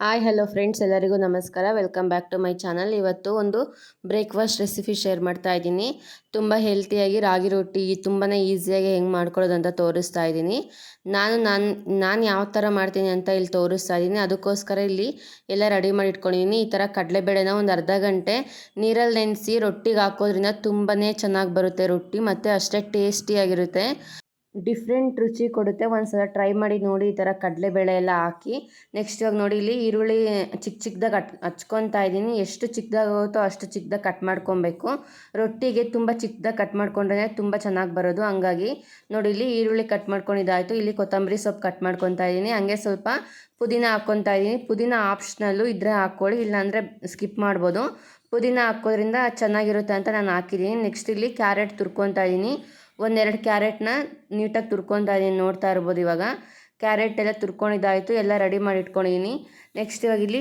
Hi hello friends ಎಲ್ಲರಿಗೂ ನಮಸ್ಕಾರ. Welcome back to my channel ಇವತ್ತು ಒಂದು ಬ್ರೇಕ್ಫಾಸ್ಟ್ ರೆಸಿಪಿ ಶೇರ್ ಮಾಡ್ತಾ ಇದ್ದೀನಿ. ತುಂಬ ಹೆಲ್ತಿಯಾಗಿ ರಾಗಿ ರೊಟ್ಟಿ ತುಂಬಾ ಈಸಿಯಾಗಿ ಹೆಂಗೆ ಮಾಡ್ಕೊಳ್ಳೋದು ಅಂತ ತೋರಿಸ್ತಾ ಇದ್ದೀನಿ. ನಾನು ನಾನು ನಾನು ಯಾವ ಥರ ಮಾಡ್ತೀನಿ ಅಂತ ಇಲ್ಲಿ ತೋರಿಸ್ತಾ ಇದ್ದೀನಿ. ಅದಕ್ಕೋಸ್ಕರ ಇಲ್ಲಿ ಎಲ್ಲ ರೆಡಿ ಮಾಡಿ ಇಟ್ಕೊಂಡಿದ್ದೀನಿ. ಈ ಥರ ಕಡಲೆಬೇಳೆನ ಒಂದು ಅರ್ಧ ಗಂಟೆ ನೀರಲ್ಲಿ ನೆನೆಸಿ ರೊಟ್ಟಿಗೆ ಹಾಕೋದ್ರಿಂದ ತುಂಬಾ ಚೆನ್ನಾಗಿ ಬರುತ್ತೆ ರೊಟ್ಟಿ. ಮತ್ತು ಅಷ್ಟೇ ಟೇಸ್ಟಿಯಾಗಿರುತ್ತೆ ಡಿಫ್ರೆಂಟ್ ರುಚಿ ಕೊಡುತ್ತೆ. ಒಂದ್ಸಲ ಟ್ರೈ ಮಾಡಿ ನೋಡಿ ಈ ಥರ ಕಡಲೆಬೇಳೆ ಎಲ್ಲ ಹಾಕಿ ನೆಕ್ಸ್ಟ್ ಇವಾಗ ನೋಡಿ ಇಲ್ಲಿ ಈರುಳ್ಳಿ ಚಿಕ್ಕ ಚಿಕ್ಕದಾಗಿ ಹಟ್, ಹಚ್ಕೊತಾ ಇದ್ದೀನಿ. ಎಷ್ಟು ಚಿಕ್ಕದಾಗುತ್ತೋ ಅಷ್ಟು ಚಿಕ್ಕದಾಗಿ ಕಟ್ ಮಾಡ್ಕೊಬೇಕು. ರೊಟ್ಟಿಗೆ ತುಂಬ ಚಿಕ್ಕದಾಗಿ ಕಟ್ ಮಾಡ್ಕೊಂಡ್ರೆ ತುಂಬ ಚೆನ್ನಾಗಿ ಬರೋದು. ಹಂಗಾಗಿ ನೋಡಿ ಇಲ್ಲಿ ಈರುಳ್ಳಿ ಕಟ್ ಮಾಡ್ಕೊಂಡಿದ್ದಾಯಿತು. ಇಲ್ಲಿ ಕೊತ್ತಂಬರಿ ಸೊಪ್ಪು ಕಟ್ ಮಾಡ್ಕೊತಾ ಇದ್ದೀನಿ. ಹಂಗೆ ಸ್ವಲ್ಪ ಪುದೀನ ಹಾಕ್ಕೊತಾ ಇದ್ದೀನಿ. ಪುದೀನ ಆಪ್ಷನಲ್ಲು ಇದ್ರೆ ಹಾಕ್ಕೊಳ್ಳಿ, ಇಲ್ಲಾಂದರೆ ಸ್ಕಿಪ್ ಮಾಡ್ಬೋದು. ಪುದೀನ ಹಾಕೋದ್ರಿಂದ ಚೆನ್ನಾಗಿರುತ್ತೆ ಅಂತ ನಾನು ಹಾಕಿದ್ದೀನಿ. ನೆಕ್ಸ್ಟ್ ಇಲ್ಲಿ ಕ್ಯಾರೆಟ್ ತುರ್ಕೊತಾ ಇದ್ದೀನಿ. ಒಂದೆರಡು ಕ್ಯಾರೆಟ್ನ ನೀಟಾಗಿ ತುರ್ಕೊತಾ ಇದ್ದೀನಿ ನೋಡ್ತಾ ಇರ್ಬೋದು ಇವಾಗ. ಕ್ಯಾರೆಟ್ ಎಲ್ಲ ತುರ್ಕೊಂಡಿದ್ದಾಯಿತು, ಎಲ್ಲ ರೆಡಿ ಮಾಡಿ ಇಟ್ಕೊಂಡಿದ್ದೀನಿ ನೆಕ್ಸ್ಟ್ ಇವಾಗ ಇಲ್ಲಿ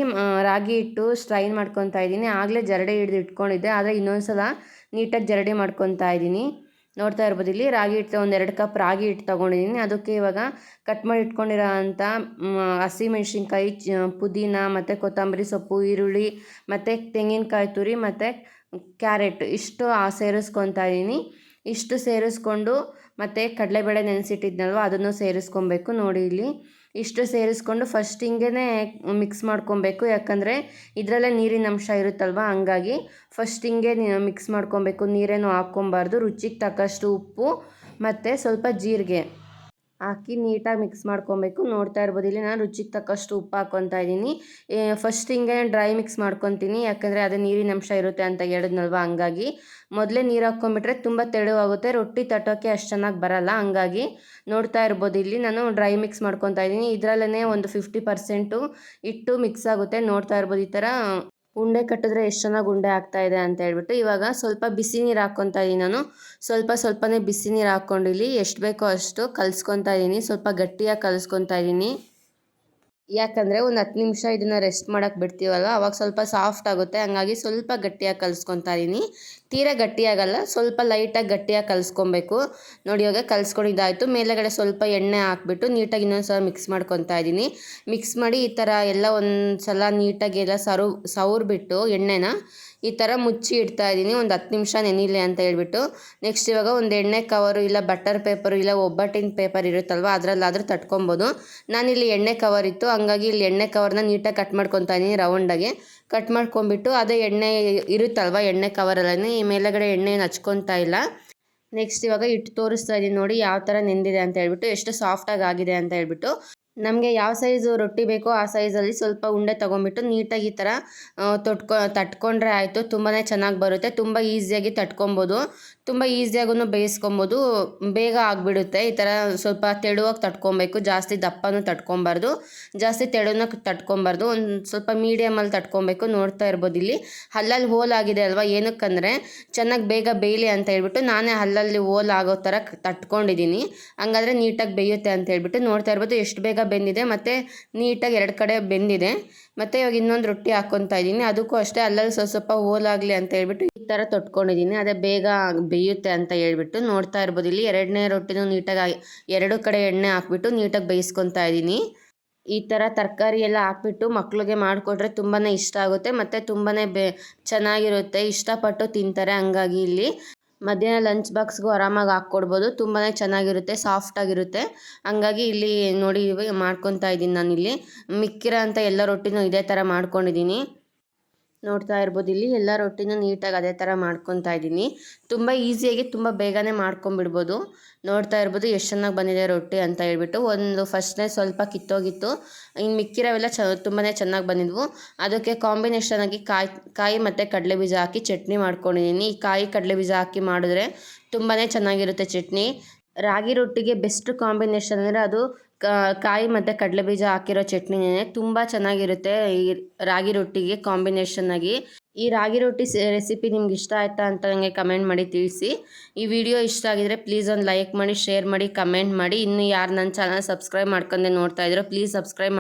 ರಾಗಿ ಹಿಟ್ಟು ಸ್ಟ್ರೈನ್ ಮಾಡ್ಕೊತಾ ಇದ್ದೀನಿ ಆಗಲೇ ಜರಡಿ ಹಿಡಿದು ಇಟ್ಕೊಂಡಿದ್ದೆ, ಆದರೆ ಇನ್ನೊಂದು ಸಲ ನೀಟಾಗಿ ಜರಡಿ ಮಾಡ್ಕೊತಾ ಇದ್ದೀನಿ ನೋಡ್ತಾ ಇರ್ಬೋದು ಇಲ್ಲಿ ರಾಗಿ ಹಿಟ್ಟು, ಒಂದೆರಡು ಕಪ್ ರಾಗಿ ಹಿಟ್ಟು ತೊಗೊಂಡಿದ್ದೀನಿ ಅದಕ್ಕೆ ಇವಾಗ ಕಟ್ ಮಾಡಿ ಇಟ್ಕೊಂಡಿರೋ ಅಂಥ ಹಸಿಮೆಣ್ಸಿನ್ಕಾಯಿ ಪುದೀನ, ಮತ್ತು ಕೊತ್ತಂಬರಿ ಸೊಪ್ಪು, ಈರುಳ್ಳಿ, ಮತ್ತು ತೆಂಗಿನಕಾಯಿ ತುರಿ, ಮತ್ತು ಕ್ಯಾರೆಟ್, ಇಷ್ಟು ಸೇರಿಸ್ಕೊತಾ ಇದ್ದೀನಿ ಇಷ್ಟು ಸೇರಿಸ್ಕೊಂಡು ಮತ್ತು ಕಡಲೆಬೇಳೆ ನೆನೆಸಿಟ್ಟಿದ್ನಲ್ವ, ಅದನ್ನು ಸೇರಿಸ್ಕೊಬೇಕು ನೋಡಿ ಇಲ್ಲಿ. ಇಷ್ಟು ಸೇರಿಸ್ಕೊಂಡು ಫಸ್ಟ್ ಹಿಂಗೆ ಮಿಕ್ಸ್ ಮಾಡ್ಕೊಬೇಕು, ಯಾಕಂದರೆ ಇದರಲ್ಲೇ ನೀರಿನ ಅಂಶ ಇರುತ್ತಲ್ವ, ಹಂಗಾಗಿ ಫಸ್ಟ್ ಹಿಂಗೆ ಮಿಕ್ಸ್ ಮಾಡ್ಕೊಬೇಕು, ನೀರೇನು ಹಾಕ್ಕೊಬಾರ್ದು, ರುಚಿಗೆ ತಕ್ಕಷ್ಟು ಉಪ್ಪು ಮತ್ತು ಸ್ವಲ್ಪ ಜೀರಿಗೆ. ಹಾಕಿ ನೀಟಾಗಿ ಮಿಕ್ಸ್ ಮಾಡ್ಕೊಬೇಕು. ನೋಡ್ತಾ ಇರ್ಬೋದು, ಇಲ್ಲಿ ನಾನು ರುಚಿಗೆ ತಕ್ಕಷ್ಟು ಉಪ್ಪು ಹಾಕ್ಕೊತಾ ಇದ್ದೀನಿ. ಫಸ್ಟ್ ಹಿಂಗೆ ಡ್ರೈ ಮಿಕ್ಸ್ ಮಾಡ್ಕೊತೀನಿ. ಯಾಕಂದರೆ ಅದು ನೀರಿನ ಅಂಶ ಇರುತ್ತೆ ಅಂತ ಹೇಳಿದ್ನಲ್ವ, ಹಂಗಾಗಿ. ಮೊದಲೇ ನೀರು ಹಾಕ್ಕೊಂಬಿಟ್ರೆ ತುಂಬ ತೆಳುವಾಗುತ್ತೆ. ರೊಟ್ಟಿ ತಟ್ಟೋಕ್ಕೆ ಅಷ್ಟು ಚೆನ್ನಾಗಿ ಬರಲ್ಲ, ಹಂಗಾಗಿ. ನೋಡ್ತಾ ಇರ್ಬೋದು, ಇಲ್ಲಿ ನಾನು ಡ್ರೈ ಮಿಕ್ಸ್ ಮಾಡ್ಕೊತಾ ಇದ್ದೀನಿ. ಇದರಲ್ಲೇ ಒಂದು ಫಿಫ್ಟಿ ಪರ್ಸೆಂಟು ಇಟ್ಟು ಮಿಕ್ಸ್ ಆಗುತ್ತೆ. ನೋಡ್ತಾ ಇರ್ಬೋದು, ಈ ಥರ ಉಂಡೆ ಕಟ್ಟಿದ್ರೆ ಎಷ್ಟು ಚೆನ್ನಾಗಿ ಉಂಡೆ ಆಗ್ತಾ ಇದೆ ಅಂತ ಹೇಳ್ಬಿಟ್ಟು ಇವಾಗ ಸ್ವಲ್ಪ ಬಿಸಿ ನೀರು ಹಾಕ್ಕೊತಾ ಇದ್ದೀನಿ ನಾನು. ಸ್ವಲ್ಪ ಸ್ವಲ್ಪನೇ ಬಿಸಿ ನೀರು ಹಾಕ್ಕೊಂಡಿಲ್ಲಿ ಎಷ್ಟು ಬೇಕೋ ಅಷ್ಟು ಕಲಿಸ್ಕೊತಾ ಇದ್ದೀನಿ ಸ್ವಲ್ಪ ಗಟ್ಟಿಯಾಗಿ ಕಲಿಸ್ಕೊತಾ ಇದ್ದೀನಿ ಯಾಕಂದರೆ ಒಂದು ಹತ್ತು ನಿಮಿಷ ಇದನ್ನು ರೆಸ್ಟ್ ಮಾಡೋಕ್ಕೆ ಬಿಡ್ತೀವಲ್ಲ ಅವಾಗ ಸ್ವಲ್ಪ ಸಾಫ್ಟ್ ಆಗುತ್ತೆ. ಹಂಗಾಗಿ ಸ್ವಲ್ಪ ಗಟ್ಟಿಯಾಗಿ ಕಲಿಸ್ಕೊತಾ ಇದ್ದೀನಿ. ತೀರಾ ಗಟ್ಟಿಯಾಗಲ್ಲ, ಸ್ವಲ್ಪ ಲೈಟಾಗಿ ಗಟ್ಟಿಯಾಗಿ ಕಲಿಸ್ಕೊಬೇಕು. ನೋಡಿ, ಇವಾಗ ಕಲಿಸ್ಕೊಂಡಿದ್ದಾಯಿತು ಮೇಲೆಗಡೆ ಸ್ವಲ್ಪ ಎಣ್ಣೆ ಹಾಕ್ಬಿಟ್ಟು ನೀಟಾಗಿ ಇನ್ನೊಂದು ಸಲ ಮಿಕ್ಸ್ ಮಾಡ್ಕೊತಾ ಇದ್ದೀನಿ. ಮಿಕ್ಸ್ ಮಾಡಿ ಈ ಥರ ಎಲ್ಲ ಒಂದು ಸಲ ನೀಟಾಗಿ ಎಲ್ಲ ಸರು, ಸವರ್ಬಿಟ್ಟು ಎಣ್ಣೆನ ಈ ಥರ ಮುಚ್ಚಿ ಇಡ್ತಾ ಇದ್ದೀನಿ. ಒಂದು ಹತ್ತು ನಿಮಿಷ ನೆನಿಲಿ ಅಂತ ಹೇಳ್ಬಿಟ್ಟು. ನೆಕ್ಸ್ಟ್ ಇವಾಗ ಒಂದು ಎಣ್ಣೆ ಕವರು ಇಲ್ಲ ಬಟರ್ ಪೇಪರು ಇಲ್ಲ ಒಬ್ಬಟ್ಟಿನ ಪೇಪರ್ ಇರುತ್ತಲ್ವ, ಅದರಲ್ಲಾದರೂ ತಟ್ಕೊಬೋದು. ನಾನಿಲ್ಲಿ ಎಣ್ಣೆ ಕವರ್ ಇತ್ತು. ಹಂಗಾಗಿ ಇಲ್ಲಿ ಎಣ್ಣೆ ಕವರ್ನ ನೀಟಾಗಿ ಕಟ್ ಮಾಡ್ಕೊತಾ ಇದ್ದೀನಿ ರೌಂಡಾಗಿ ಕಟ್ ಮಾಡ್ಕೊಂಬಿಟ್ಟು ಅದೇ ಎಣ್ಣೆ ಇರುತ್ತಲ್ವ, ಎಣ್ಣೆ ಕವರಲ್ಲೇ ಈ ಮೇಲೆಗಡೆ ಎಣ್ಣೆ ಹಚ್ಕೊತಾ ಇಲ್ಲ. ನೆಕ್ಸ್ಟ್ ಇವಾಗ ಇಟ್ಟು ತೋರಿಸ್ತಾ ಇದ್ದೀನಿ ನೋಡಿ ಯಾವ ಥರ ನೆಂದಿದೆ ಅಂತ ಹೇಳ್ಬಿಟ್ಟು. ಎಷ್ಟು ಸಾಫ್ಟಾಗಿ ಆಗಿದೆ ಅಂತ ಹೇಳ್ಬಿಟ್ಟು. ನಮಗೆ ಯಾವ ಸೈಜು ರೊಟ್ಟಿ ಬೇಕೋ ಆ ಸೈಜಲ್ಲಿ ಸ್ವಲ್ಪ ಉಂಡೆ ತೊಗೊಂಬಿಟ್ಟು ನೀಟಾಗಿ ಈ ಥರ ತೊಟ್ಕೊ, ತಟ್ಕೊಂಡ್ರೆ ಆಯಿತು. ತುಂಬಾ ಚೆನ್ನಾಗಿ ಬರುತ್ತೆ. ತುಂಬ ಈಸಿಯಾಗಿ ತಟ್ಕೊಬೋದು. ತುಂಬ ಈಸಿಯಾಗೂ ಬೇಯಿಸ್ಕೊಬೋದು. ಬೇಗ ಆಗಿಬಿಡುತ್ತೆ. ಈ ಥರ ಸ್ವಲ್ಪ ತೆಳುವಾಗಿ ತಟ್ಕೊಬೇಕು. ಜಾಸ್ತಿ ದಪ್ಪನೂ ತಟ್ಕೊಬಾರ್ದು. ಜಾಸ್ತಿ ತೆಳುನ ತಟ್ಕೊಬಾರ್ದು. ಒಂದು ಸ್ವಲ್ಪ ಮೀಡಿಯಮಲ್ಲಿ ತಟ್ಕೊಬೇಕು. ನೋಡ್ತಾ ಇರ್ಬೋದು ಇಲ್ಲಿ. ಹಲ್ಲಲ್ಲಿ ಹೋಲ್ ಆಗಿದೆ ಅಲ್ವಾ? ಏನಕ್ಕಂದರೆ ಚೆನ್ನಾಗಿ ಬೇಗ ಬೇಯಲಿ ಅಂತ ಹೇಳ್ಬಿಟ್ಟು ನಾನೇ ಹಲ್ಲಲ್ಲಿ ಹೋಲ್ ಆಗೋ ಥರ ತಟ್ಕೊಂಡಿದ್ದೀನಿ. ಹಂಗಾದ್ರೆ ನೀಟಾಗಿ ಬೇಯುತ್ತೆ ಅಂತ ಹೇಳ್ಬಿಟ್ಟು ನೋಡ್ತಾ ಇರ್ಬೋದು. ಎಷ್ಟು ಬೇಗ ಬೆಂದಿದೆ, ಮತ್ತು ನೀಟಾಗಿ ಎರಡು ಕಡೆ ಬೆಂದಿದೆ. ಮತ್ತು ಇವಾಗ ಇನ್ನೊಂದು ರೊಟ್ಟಿ ಹಾಕ್ಕೊತಾ ಇದ್ದೀನಿ. ಅದಕ್ಕೂ ಅಷ್ಟೇ ಅಲ್ಲಲ್ಲಿ ಸ್ವಲ್ಪ ಸ್ವಲ್ಪ ಹೋಲಾಗಲಿ ಅಂತ ಹೇಳ್ಬಿಟ್ಟು ಈ ಥರ ತೊಟ್ಕೊಂಡಿದ್ದೀನಿ. ಅದೇ ಬೇಗ ಬೇಯುತ್ತೆ ಅಂತ ಹೇಳ್ಬಿಟ್ಟು ನೋಡ್ತಾ ಇರ್ಬೋದು. ಇಲ್ಲಿ ಎರಡನೇ ರೊಟ್ಟಿನೂ ನೀಟಾಗಿ ಎರಡು ಕಡೆ ಎಣ್ಣೆ ಹಾಕ್ಬಿಟ್ಟು ನೀಟಾಗಿ ಬೇಯಿಸ್ಕೊತಾ ಇದ್ದೀನಿ. ಈ ಥರ ತರಕಾರಿ ಎಲ್ಲ ಹಾಕ್ಬಿಟ್ಟು ಮಕ್ಳಿಗೆ ಮಾಡಿಕೊಟ್ರೆ ತುಂಬಾ ಇಷ್ಟ ಆಗುತ್ತೆ. ಮತ್ತು ತುಂಬಾ ಬೆ ಚೆನ್ನಾಗಿರುತ್ತೆ. ಇಷ್ಟಪಟ್ಟು ತಿಂತಾರೆ ಹಂಗಾಗಿ ಇಲ್ಲಿ. ಮಧ್ಯಾಹ್ನ ಲಂಚ್ ಬಾಕ್ಸ್ಗೂ ಆರಾಮಾಗಿ ಹಾಕ್ಕೊಡ್ಬೋದು. ತುಂಬಾ ಚೆನ್ನಾಗಿರುತ್ತೆ ಸಾಫ್ಟಾಗಿರುತ್ತೆ ಹಂಗಾಗಿ ಇಲ್ಲಿ ನೋಡಿ ಮಾಡ್ಕೊತಾ ಇದ್ದೀನಿ ನಾನಿಲ್ಲಿ. ಮಿಕ್ಕಿರೋ ಅಂಥ ಎಲ್ಲ ರೊಟ್ಟಿನೂ ಇದೇ ಥರ ಮಾಡ್ಕೊಂಡಿದ್ದೀನಿ. ನೋಡ್ತಾ ಇರ್ಬೋದು. ಇಲ್ಲಿ ಎಲ್ಲ ರೊಟ್ಟಿನ ನೀಟಾಗಿ ಅದೇ ಥರ ಮಾಡ್ಕೊತಾ ಇದ್ದೀನಿ. ತುಂಬ ಈಸಿಯಾಗಿ ತುಂಬ ಬೇಗನೆ ಮಾಡ್ಕೊಂಬಿಡ್ಬೋದು. ನೋಡ್ತಾ ಇರ್ಬೋದು ಎಷ್ಟು ಚೆನ್ನಾಗಿ ಬಂದಿದೆ ರೊಟ್ಟಿ ಅಂತ ಹೇಳ್ಬಿಟ್ಟು. ಒಂದು ಫಸ್ಟ್ನೇ ಸ್ವಲ್ಪ ಕಿತ್ತೋಗಿತ್ತು. ಇನ್ನು ಮಿಕ್ಕಿರೋವೆಲ್ಲ ಚ ತುಂಬಾ ಚೆನ್ನಾಗಿ ಬಂದಿದ್ವು. ಅದಕ್ಕೆ ಕಾಂಬಿನೇಷನ್ ಆಗಿ ಕಾಯಿ ಕಾಯಿ ಮತ್ತು ಕಡಲೆ ಬೀಜ ಹಾಕಿ ಚಟ್ನಿ ಮಾಡ್ಕೊಂಡಿದ್ದೀನಿ. ಈ ಕಾಯಿ, ಕಡಲೆ ಬೀಜ ಹಾಕಿ ಮಾಡಿದ್ರೆ ತುಂಬಾ ಚೆನ್ನಾಗಿರುತ್ತೆ ಚಟ್ನಿ. ರಾಗಿ ರೊಟ್ಟಿಗೆ ಬೆಸ್ಟ್ ಕಾಂಬಿನೇಷನ್ ಅಂದರೆ ಅದು ಕಾಯಿ ಮತ್ತು ಕಡಲೆ ಬೀಜ ಹಾಕಿರೋ ಚಟ್ನಿನೇ ತುಂಬ ಚೆನ್ನಾಗಿರುತ್ತೆ ಈ ರಾಗಿ ರೊಟ್ಟಿಗೆ ಕಾಂಬಿನೇಷನ್ ಆಗಿ. ಈ ರಾಗಿ ರೊಟ್ಟಿ ರೆಸಿಪಿ ನಿಮ್ಗೆ ಇಷ್ಟ ಆಯ್ತಾ ಅಂತ ನನಗೆ ಕಮೆಂಟ್ ಮಾಡಿ ತಿಳಿಸಿ. ಈ ವಿಡಿಯೋ ಇಷ್ಟ ಆಗಿದ್ರೆ ಪ್ಲೀಸ್ ಒಂದು ಲೈಕ್ ಮಾಡಿ ಶೇರ್ ಮಾಡಿ ಕಮೆಂಟ್ ಮಾಡಿ. ಇನ್ನು ಯಾರು ನನ್ನ ಚಾನಲ್ ಸಬ್ಸ್ಕ್ರೈಬ್ ಮಾಡ್ಕೊಂಡೆ ನೋಡ್ತಾ ಇದ್ರು ಪ್ಲೀಸ್ ಸಬ್ಸ್ಕ್ರೈಬ್